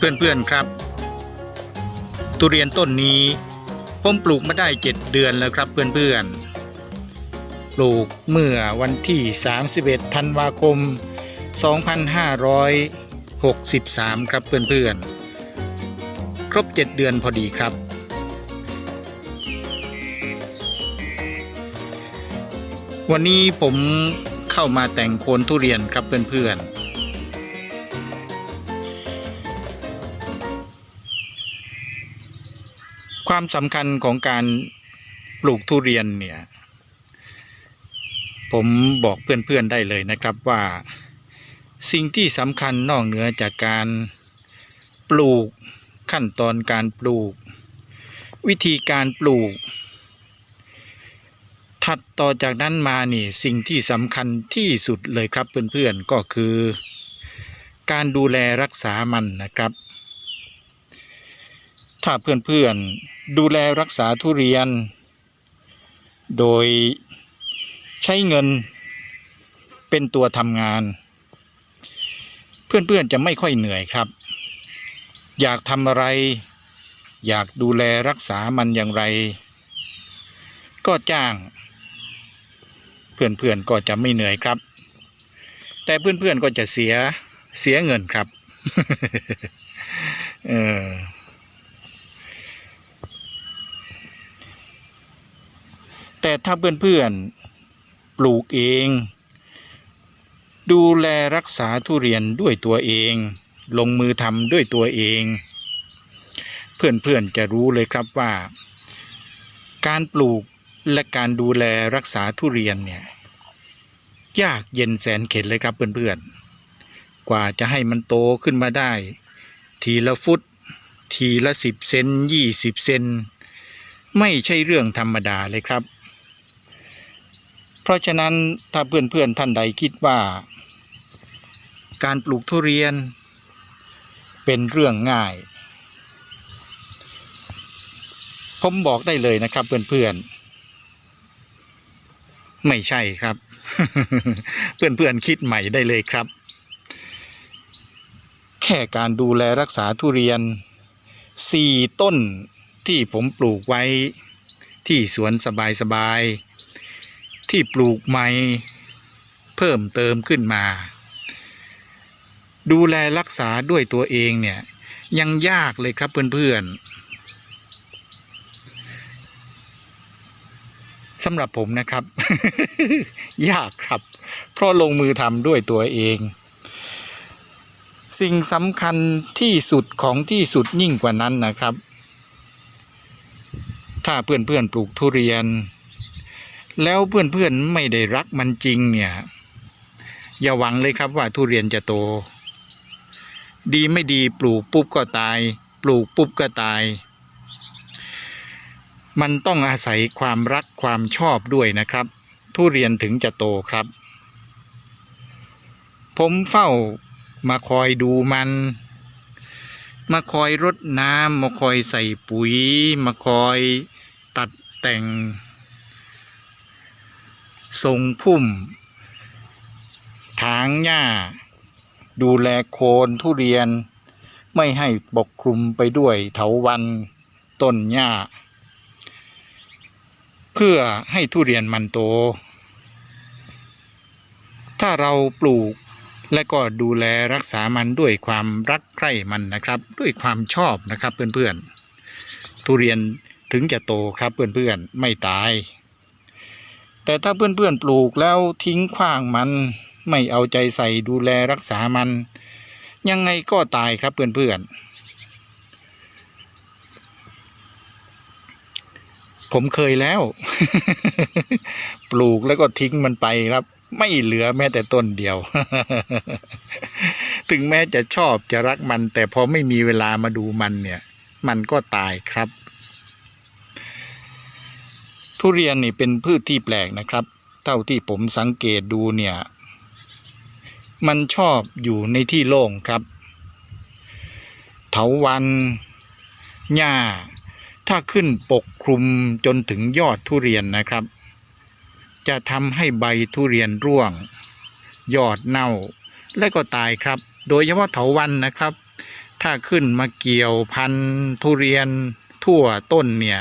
เพื่อนๆครับ ทุเรียนต้นนี้ผมปลูกมาได้ 7 เดือนแล้วครับเพื่อนๆ ปลูกเมื่อวันที่ 31 ธันวาคม 2563 ครับเพื่อนๆ ครบ 7 เดือนพอดีครับ วันนี้ผมเข้ามาแต่งโคนทุเรียนครับเพื่อนๆ ความสำคัญของการปลูกทุเรียนเนี่ย ผมบอกเพื่อนๆได้เลยนะครับว่า สิ่งที่สำคัญนอกเหนือจากการปลูกขั้นตอนการปลูก วิธีการปลูก ถัดต่อจากนั้นมานี่สิ่งที่สำคัญที่สุดเลยครับเพื่อนๆก็คือ การดูแลรักษามันนะครับ ถ้าเพื่อนๆดูแลรักษาทุเรียน โดยใช้เงินเป็นตัวทำงาน เพื่อนๆจะไม่ค่อยเหนื่อยครับ อยากทำอะไร อยากดูแลรักษามันอย่างไร ก็จ้าง เพื่อนๆก็จะไม่เหนื่อยครับ แต่เพื่อนๆก็จะเสียเสียเงินครับ เออ แต่ถ้าเพื่อนๆปลูกเอง ดูแลรักษาทุเรียนด้วยตัวเอง ลงมือทำด้วยตัวเอง เพื่อนๆจะรู้เลยครับว่า การปลูกและการดูแลรักษาทุเรียนเนี่ยยากเย็นแสนเข็ญเลยครับเพื่อนๆ กว่าจะให้มันโตขึ้นมาได้ ทีละฟุต ทีละสิบเซนยี่สิบเซน ไม่ใช่เรื่องธรรมดาเลยครับ ราะฉะนั้นถ้าเพื่อนๆท่านใดคิดว่า การปลูกทุเรียน เป็นเรื่องง่าย ผมบอกได้เลยนะครับเพื่อนๆไม่ใช่ครับ เพื่อนๆคิดใหม่ได้เลยครับ แค่การดูแลรักษาทุเรียนสี่ต้นที่ผมปลูกไว้ที่สวนสบายๆ ที่ปลูกใหม่เพิ่มเติมขึ้นมา ดูแลรักษาด้วยตัวเองเนี่ย ยังยากเลยครับเพื่อนๆสำหรับผมนะครับ ยากครับ เพราะลงมือทำด้วยตัวเอง สิ่งสำคัญที่สุดของที่สุดยิ่งกว่านั้นนะครับ ถ้าเพื่อนๆปลูกทุเรียน แล้วเพื่อนๆไม่ได้รักมันจริงเนี่ย อย่าหวังเลยครับว่าทุเรียนจะโต ดีไม่ดีปลูกปุ๊บก็ตาย ปลูกปุ๊บก็ตาย มันต้องอาศัยความรักความชอบด้วยนะครับ ทุเรียนถึงจะโตครับ ผมเฝ้ามาคอยดูมัน มาคอยรดน้ำมาคอยใส่ปุ๋ย มาคอยตัดแต่ง ทรงพุ่ม ถางหญ้า ดูแลโคนทุเรียน ไม่ให้ปกคลุมไปด้วยเถาวันต้นหญ้า เพื่อให้ทุเรียนมันโต ถ้าเราปลูกและก็ดูแลรักษามันด้วยความรักใคร่มันนะครับ ด้วยความชอบนะครับเพื่อนๆทุเรียนถึงจะโตครับเพื่อนๆไม่ตาย แต่ถ้าเพื่อนๆปลูกแล้วทิ้งขว้างมัน ไม่เอาใจใส่ดูแลรักษามัน ยังไงก็ตายครับเพื่อนๆผมเคยแล้ว ปลูกแล้วก็ทิ้งมันไปครับ ไม่เหลือแม้แต่ต้นเดียว ถึงแม้จะชอบจะรักมัน แต่พอไม่มีเวลามาดูมันเนี่ย มันก็ตายครับ ทุเรียนนี่เป็นพืชที่แปลกนะครับ เท่าที่ผมสังเกตดูเนี่ย มันชอบอยู่ในที่โล่งครับ เถาวันหญ้า ถ้าขึ้นปกคลุมจนถึงยอดทุเรียนนะครับ จะทำให้ใบทุเรียนร่วง ยอดเน่า และก็ตายครับ โดยเฉพาะเถาวันนะครับ ถ้าขึ้นมาเกี่ยวพันธุ์ทุเรียนทั่วต้นเนี่ย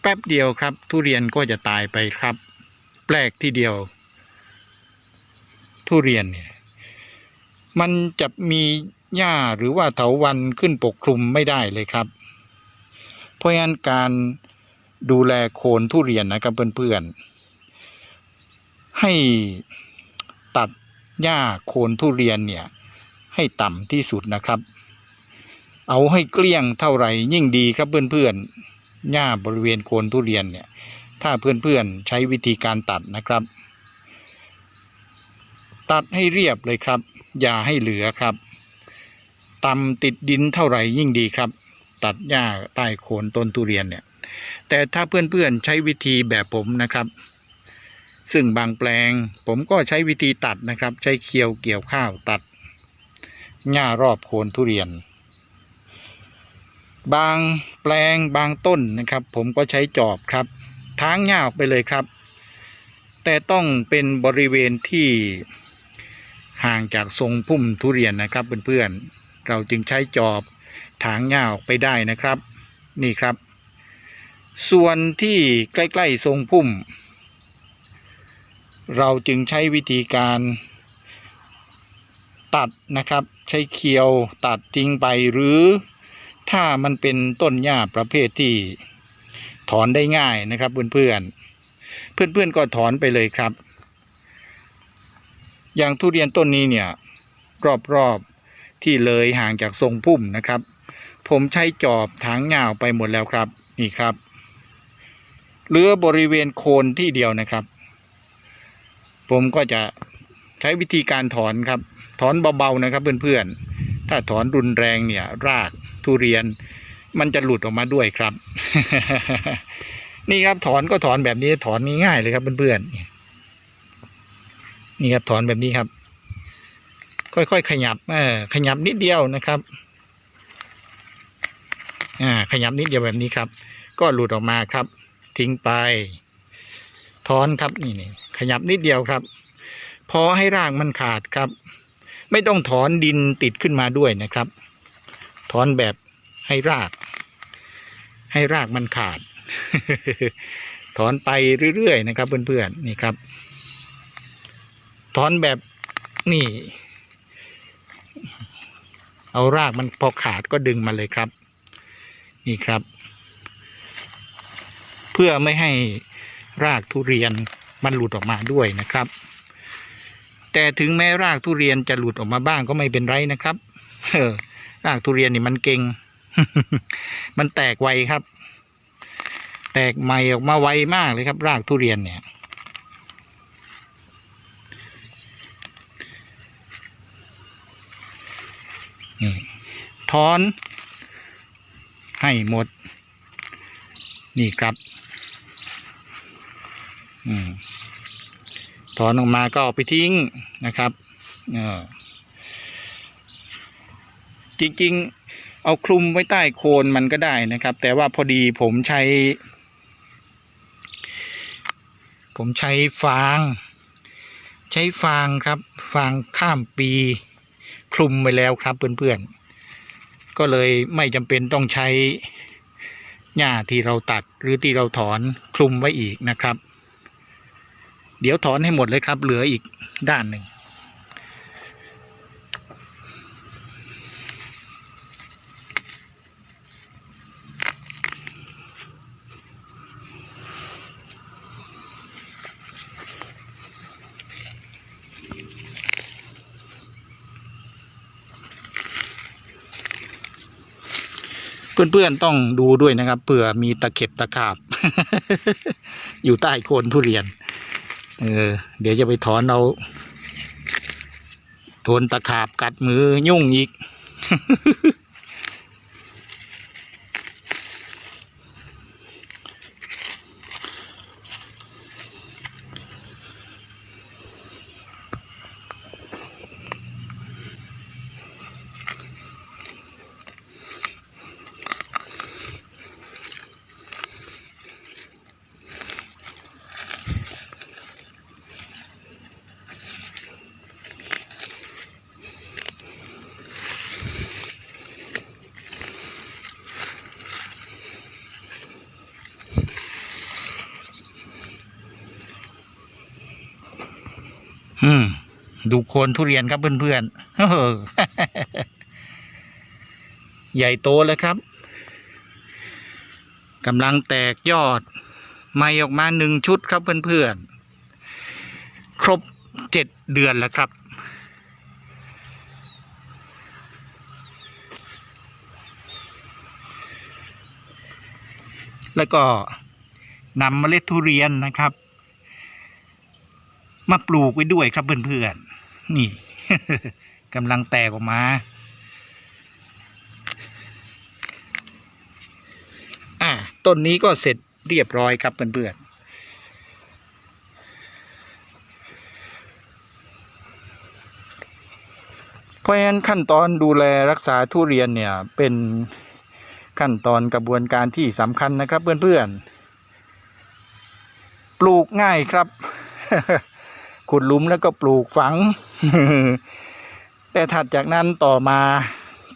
แป๊บเดียวครับ ทุเรียนก็จะตายไปครับ แปลกทีเดียว ทุเรียนเนี่ย มันจะมีหญ้าหรือว่าเถาวันขึ้นปกคลุมไม่ได้เลยครับ เพราะฉะนั้นการดูแลโคนทุเรียนนะครับเพื่อนๆ ให้ตัดหญ้าโคนทุเรียนเนี่ย ให้ต่ำที่สุดนะครับ เอาให้เกลี้ยงเท่าไหร่ยิ่งดีครับเพื่อนๆ หญ้าบริเวณโคนทุเรียนเนี่ยถ้าเพื่อนๆใช้วิธีการตัดนะครับ ตัดให้เรียบเลยครับ อย่าให้เหลือครับตำติดดินเท่าไหร่ยิ่งดีครับ ตัดหญ้าใต้โคนต้นทุเรียนเนี่ยแต่ถ้าเพื่อนๆใช้วิธีแบบผมนะครับ ซึ่งบางแปลงผมก็ใช้วิธีตัดนะครับ ใช้เคียวเกี่ยวข้าวตัดหญ้ารอบโคนทุเรียน บาง แปลงบางต้นนะครับ ผมก็ใช้จอบครับทางหญ้าออกไปเลยครับ แต่ต้องเป็นบริเวณที่ห่างจากทรงพุ่มทุเรียนนะครับเพื่อนๆเราจึงใช้จอบถางหญ้าออกไปได้นะครับ นี่ครับ ส่วนที่ใกล้ๆทรงพุ่ม เราจึงใช้วิธีการตัดนะครับ ใช้เคียวตัดทิ้งไปหรือ ถ้ามันเป็นต้นหญ้าประเภทที่ถอนได้ง่ายนะครับเพื่อนๆ เพื่อนๆก็ถอนไปเลยครับ อย่างทุเรียนต้นนี้เนี่ยรอบๆที่เลยห่างจากทรงพุ่มนะครับ ผมใช้จอบถางหญ้าไปหมดแล้วครับนี่ครับเหลือบริเวณโคนที่เดียวนะครับ ผมก็จะใช้วิธีการถอนครับ ถอนเบาๆนะครับเพื่อนๆ ถ้าถอนรุนแรงเนี่ยราก ทุเรียน มันจะหลุดออกมาด้วยครับ นี่ครับถอนก็ถอนแบบนี้ถอนง่ายๆเลยครับเพื่อนๆนี่ครับถอนแบบนี้ครับ ค่อยๆขยับเออขยับนิดเดียวนะครับ อ่า ขยับนิดเดียวแบบนี้ครับ ก็หลุดออกมาครับ ทิ้งไปถอนครับนี่นี่ขยับนิดเดียวครับ พอให้รากมันขาดครับ ไม่ต้องถอนดินติดขึ้นมาด้วยนะครับ ถอนแบบให้ราก ให้รากมันขาด ถอนไปเรื่อยๆนะครับ เพื่อนๆนี่ครับ ถอนแบบนี่ เอารากมันพอขาดก็ดึงมาเลยครับ นี่ครับ เพื่อไม่ให้รากทุเรียนมันหลุดออกมาด้วยนะครับ แต่ถึงแม้รากทุเรียนจะหลุดออกมาบ้างก็ไม่เป็นไรนะครับ เออ รากทุเรียนนี่มันเก่ง มันแตกไวครับ แตกใหม่ออกมาไวมากเลยครับ รากทุเรียนเนี่ยนี่ถอน ให้หมด นี่ครับอถอนออกมาก็เอาไปทิ้งนะครับ เออ จริงๆ เอาคลุมไว้ใต้โคนมันก็ได้นะครับ แต่ว่าพอดีผมใช้ ผมใช้ฟาง ใช้ฟางครับ ฟางข้ามปีคลุมไปแล้วครับเพื่อนๆ ก็เลยไม่จำเป็นต้องใช้หญ้าที่เราตัดหรือที่เราถอนคลุมไว้อีกนะครับ เดี๋ยวถอนให้หมดเลยครับ เหลืออีกด้านหนึ่ง เพื่อนๆต้องดูด้วยนะครับเผื่อมีตะเข็บตะขาบ อยู่ใต้โคนทุเรียน เออ เดี๋ยวจะไปถอนเอาโดนตะขาบกัดมือยุ่งอีก ดูโคนทุเรียนครับเพื่อนๆใหญ่โตเลยครับกำลังแตกยอดไม่ออกมาหนึ่งชุดครับเพื่อนๆ ครบเจ็ดเดือนแล้วครับ แล้วก็นำเมล็ดทุเรียนนะครับ มาปลูกไว้ด้วยครับเพื่อนๆ นี่กำลังแตกออกมาอ่าต้นนี้ก็เสร็จเรียบร้อยครับเพื่อนๆเพราะฉะนั้นขั้นตอนดูแลรักษาทุเรียนเนี่ยเป็นขั้นตอนกระบวนการที่สำคัญนะครับเพื่อนๆ ปลูกง่ายครับ ขุดหลุมแล้วก็ปลูกฝัง แต่ถัดจากนั้นต่อมา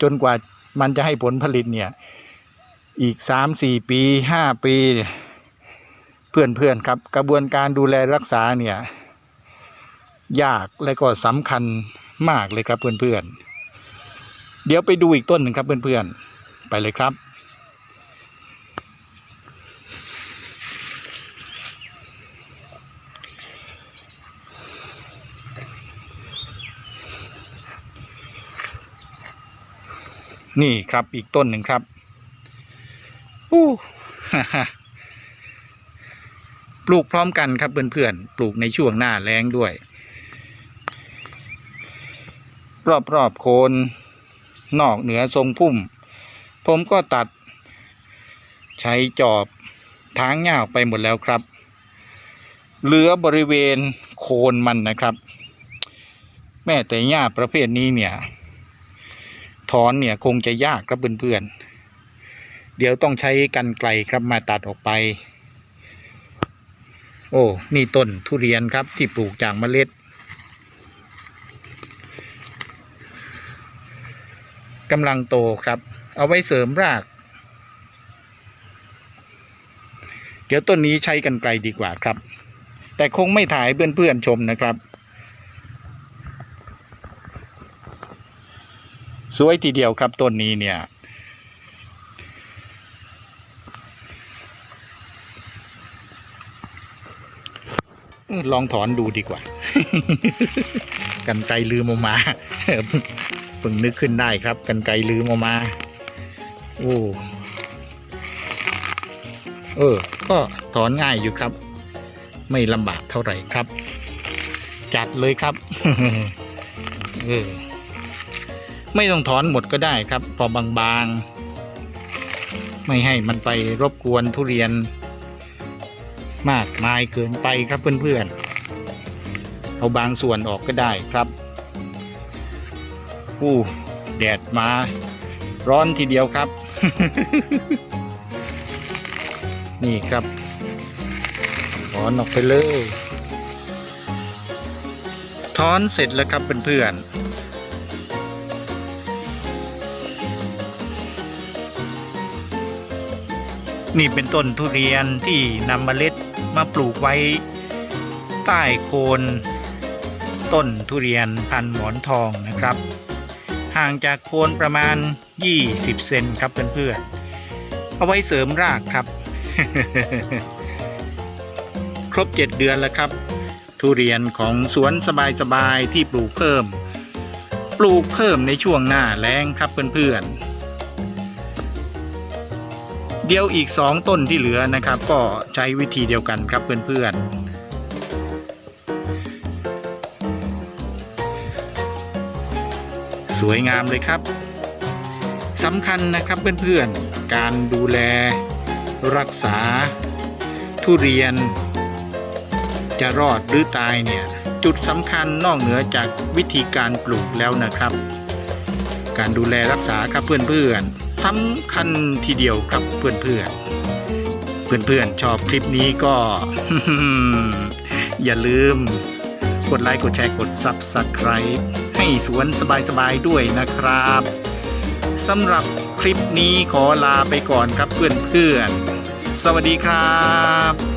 จนกว่ามันจะให้ผลผลิตเนี่ย อีกสามสี่ปีห้าปีเพื่อนเพื่อนๆครับ กระบวนการดูแลรักษาเนี่ย ยากและก็สำคัญมากเลยครับเพื่อนเพื่อนๆเดี๋ยวไปดูอีกต้นหนึ่งครับเพื่อนเพื่อนๆไปเลยครับ นี่ครับอีกต้นหนึ่งครับอู้ปลูกพร้อมกันครับเพื่อนๆปลูกในช่วงหน้าแล้งด้วย รอบๆโคนนอกเหนือทรงพุ่ม ผมก็ตัด ใช้จอบทางเงาไปหมดแล้วครับ เหลือบริเวณโคนมันนะครับ แม่แต่หญ้าประเภทนี้เนี่ย ถอนเนี่ยคงจะยากครับเพื่อนๆเดี๋ยวต้องใช้กันไกลครับมาตัดออกไป โอ้นี่ต้นทุเรียนครับที่ปลูกจากเมล็ดกำลังโตครับ เอาไว้เสริมราก เดี๋ยวต้นนี้ใช้กันไกลดีกว่าครับ แต่คงไม่ถ่ายเพื่อนๆชมนะครับ สวยทีเดียวครับต้นนี้เนี่ย ลองถอนดูดีกว่า กันไกลลืมออกมาเพิ่งนึกขึ้นได้ครับ กันไกลลืมออกมา โอ้เออ ก็ถอนง่ายอยู่ครับ ไม่ลำบากเท่าไหร่ครับ จัดเลยครับ เออ ไม่ต้องถอนหมดก็ได้ครับ พอบางๆ ไม่ให้มันไปรบกวนทุเรียน มากมายเกินไปครับเพื่อนๆ เอาบางส่วนออกก็ได้ครับอู้แดดมาร้อนทีเดียวครับ นี่ครับถอนออกไปเลยถอนเสร็จแล้วครับเพื่อนๆ นี่เป็นต้นทุเรียนที่นำเมล็ดมาปลูกไว้ ใต้โคนต้นทุเรียนพันหมอนทองนะครับ ห่างจากโคนประมาณ 20 เซนครับเพื่อนๆเอาไว้เสริมรากครับ ครบ 7 เดือนแล้วครับ ทุเรียนของสวนสบายๆที่ปลูกเพิ่ม ปลูกเพิ่มในช่วงหน้าแล้งครับเพื่อนๆ เดียวอีกสองต้นที่เหลือนะครับ ก็ใช้วิธีเดียวกันครับเพื่อนๆสวยงามเลยครับสำคัญนะครับเพื่อนๆ การดูแล รักษา ทุเรียน จะรอดหรือตายเนี่ย จุดสำคัญนอกเหนือจากวิธีการปลูกแล้วนะครับ การดูแลรักษาครับเพื่อนๆ สำคัญทีเดียวครับเพื่อนๆเพื่อนๆชอบคลิปนี้ก็ อย่าลืม กดไลค์กดแชร์กด Subscribe ให้สวนสบายๆด้วยนะครับสำหรับคลิปนี้ขอลาไปก่อนครับเพื่อนๆสวัสดีครับ